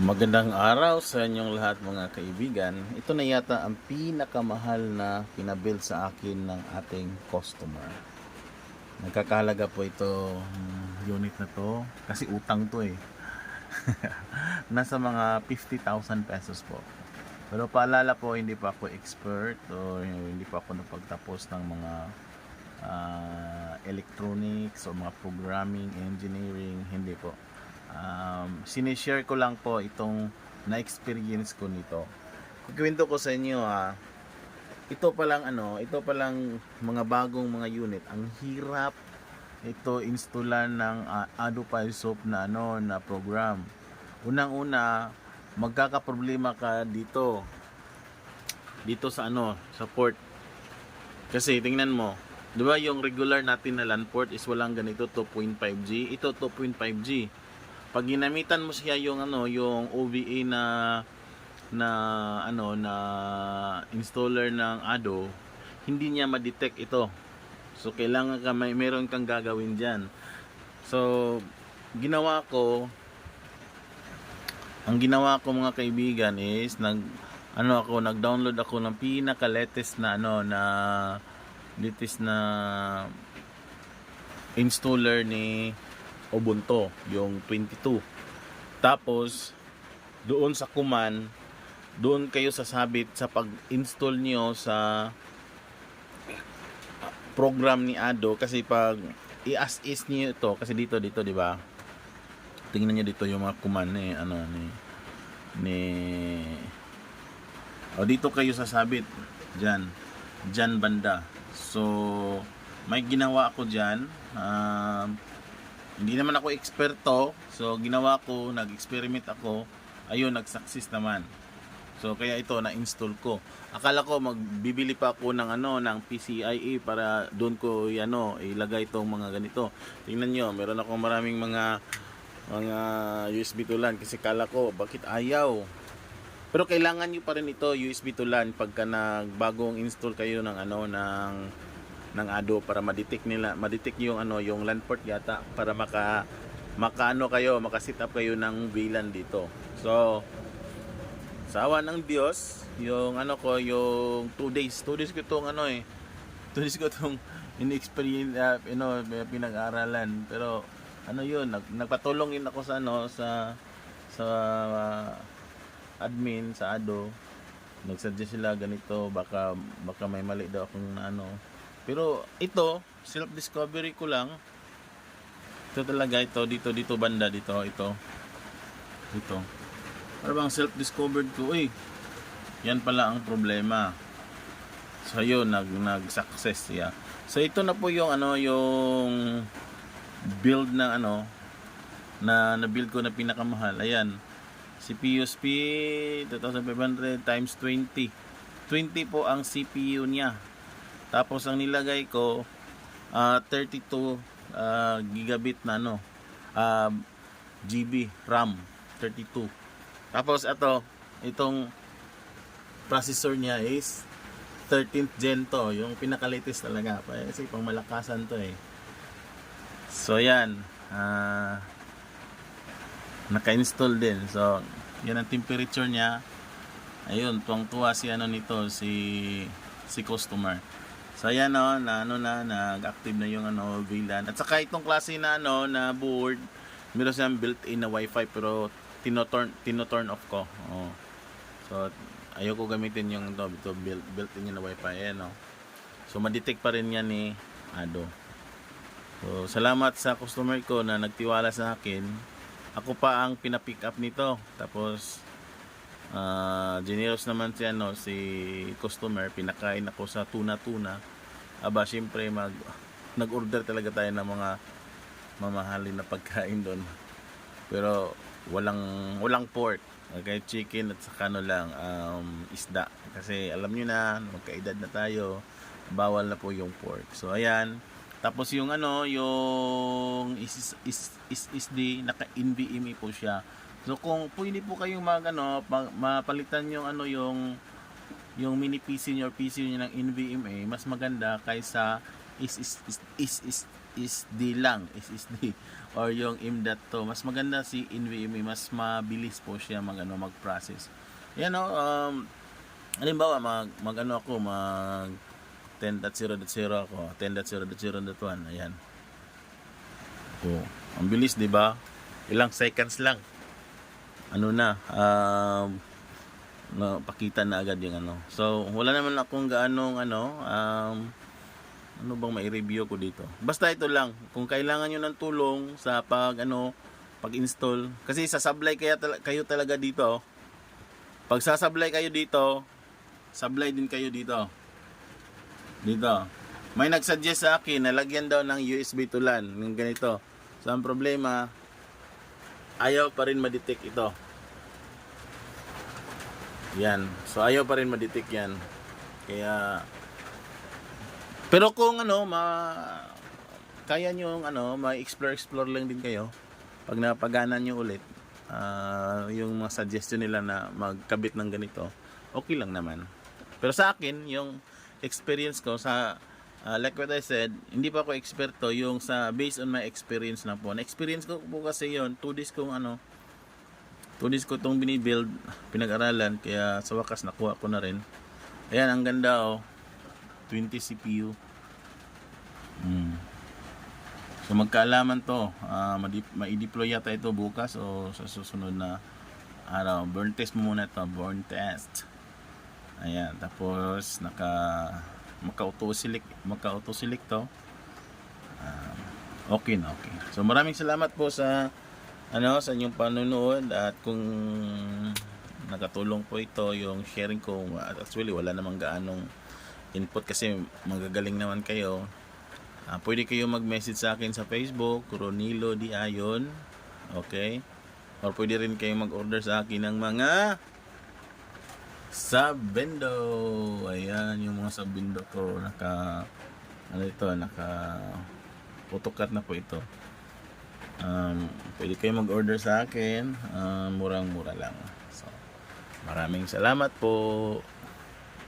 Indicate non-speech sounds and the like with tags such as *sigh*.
Magandang araw sa inyong lahat mga kaibigan. Ito na yata ang pinakamahal na pinabuild sa akin ng ating customer. Nagkakahalaga po ito mm, unit na to kasi utang to eh. *laughs* Nasa mga 50,000 pesos po. Pero paalala po, hindi pa ako expert o hindi pa ako napagtapos ng mga ah, electronics o mga programming, engineering, hindi po um, sinishare ko lang po itong na-experience ko nito. Kukwento ko sa inyo ah, ito pa lang ano, ito pa lang mga bagong mga unit. Ang hirap ito installan ng uh, Adobe Soap na ano na program. Unang-una, magkakaproblema ka dito. Dito sa ano, sa port. Kasi tingnan mo, 'di ba yung regular natin na LAN port is walang ganito 2.5G, ito 2.5G pag ginamitan mo siya yung ano yung OVA na na ano na installer ng Ado hindi niya ma-detect ito. So kailangan ka may meron kang gagawin diyan so ginawa ko ang ginawa ko mga kaibigan is nag ano ako nag-download ako ng pinaka latest na ano na latest na installer ni Ubuntu, yung 22. Tapos, doon sa command, doon kayo sasabit sa pag-install nyo sa program ni Ado. Kasi pag i-as is niyo ito kasi dito dito di ba? Tingnan niyo dito yung mga command ni ano ni ni o dito kayo sasabit. Diyan. Diyan banda. So may ginawa ako diyan. Um, hindi naman ako eksperto, so ginawa ko, nag-experiment ako, ayun, nag-success naman. So kaya ito na-install ko. Akala ko magbibili pa ako ng ano ng PCIe para doon ko ano ilagay itong mga ganito. Tingnan niyo, meron ako maraming mga mga USB to LAN kasi kala ko bakit ayaw. Pero kailangan niyo pa rin ito USB to LAN pagka nagbagong install kayo ng ano ng ng Ado para ma-detect nila, ma-detect yung ano, yung LAN port yata para maka makaano kayo, maka-set up kayo ng VLAN dito. So, sa awa ng Diyos, yung ano ko, yung 2 days, 2 days ko itong ano eh, 2 days ko itong *laughs* in-experience, uh, you know, pinag-aralan. Pero, ano yun, nag, nagpatulong din ako sa ano, sa, sa uh, admin, sa Ado. Nagsuggest sila ganito, baka, baka may mali daw akong ano, pero ito, self-discovery ko lang. Ito talaga ito, dito, dito banda, dito, ito. Ito. Para bang self-discovered ko, uy, yan pala ang problema. So yun, nag, nag-success siya. So ito na po yung ano, yung build na ano, na na-build ko na pinakamahal. Ayan. CPU speed 2500 times 20. 20 po ang CPU niya. Tapos ang nilagay ko uh, 32 uh, gigabit na ano uh, GB RAM 32. Tapos ito itong processor niya is 13th gen to, yung pinaka-latest talaga. Kasi pang malakasan to eh. So yan, uh, naka-install din. So yan ang temperature niya. Ayun, tuwang-tuwa si ano nito, si si customer. So ayan no, na ano na nag-active na yung ano VLAN. At saka itong klase na ano na board, meron siyang built-in na Wi-Fi pero tino-turn tino-turn off ko. Oh. So ayoko gamitin yung to, ito built built-in na Wi-Fi ayan no. So ma-detect pa rin yan ni Ado. So salamat sa customer ko na nagtiwala sa akin. Ako pa ang pina-pick up nito. Tapos uh, generous naman si ano si customer pinakain ako sa tuna-tuna aba syempre mag nag-order talaga tayo ng mga mamahalin na pagkain doon pero walang walang pork okay chicken at saka ano lang um, isda kasi alam niyo na magkaedad na tayo bawal na po yung pork so ayan tapos yung ano yung is is is, is the naka NVMe po siya So kung pwede po kayong mag ano, ma- mapalitan yung ano yung yung mini PC niyo or PC niyo ng NVMe, mas maganda kaysa is is is is, is SSD lang, SSD *laughs* or yung M.2. Mas maganda si NVMe, mas mabilis po siya mag ano, mag-process. Yan oh, um halimbawa mag, mag ano ako, mag 10.0.0 ako, 10.0.0.1, ayan. Oh, ang bilis, 'di ba? Ilang seconds lang. Ano na, um na pakita na agad yung ano. So, wala naman akong gaanong ano, um, ano bang mai-review ko dito. Basta ito lang, kung kailangan nyo ng tulong sa pag ano, pag-install, kasi sasablay kaya tal- kayo talaga dito. Pag sasablay kayo dito, sablay din kayo dito. Dito. May nagsuggest sa akin na lagyan daw ng USB to LAN ng ganito. So, ang problema, ayaw pa rin ma-detect ito. Yan. So ayaw pa rin ma-detect yan. Kaya Pero kung ano, ma kaya nyo ano, ma-explore explore lang din kayo pag napagana nyo ulit ah, yung mga suggestion nila na magkabit ng ganito okay lang naman pero sa akin yung experience ko sa ah, like what I said hindi pa ako eksperto yung sa based on my experience na po na experience ko po kasi yon 2 days kong ano Tunis ko itong binibuild, pinag-aralan, kaya sa wakas nakuha ko na rin. Ayan, ang ganda oh. 20 CPU. Hmm. So magkaalaman to, madi- ma-deploy yata ito bukas o sa susunod na araw. Burn test mo muna ito, burn test. Ayan, tapos naka maka-auto select, maka-auto select to. Ah, okay na, okay. So maraming salamat po sa ano sa inyong panonood at kung nakatulong po ito yung sharing ko actually wala namang gaanong input kasi magagaling naman kayo Ah, pwede kayo mag-message sa akin sa Facebook Ronilo Di Ayon okay or pwede rin kayo mag-order sa akin ng mga sabindo ayan yung mga sabindo ko naka ano ito naka photocard na po ito um, pwede kayo mag-order sa akin. Um, murang-mura lang. So, maraming salamat po.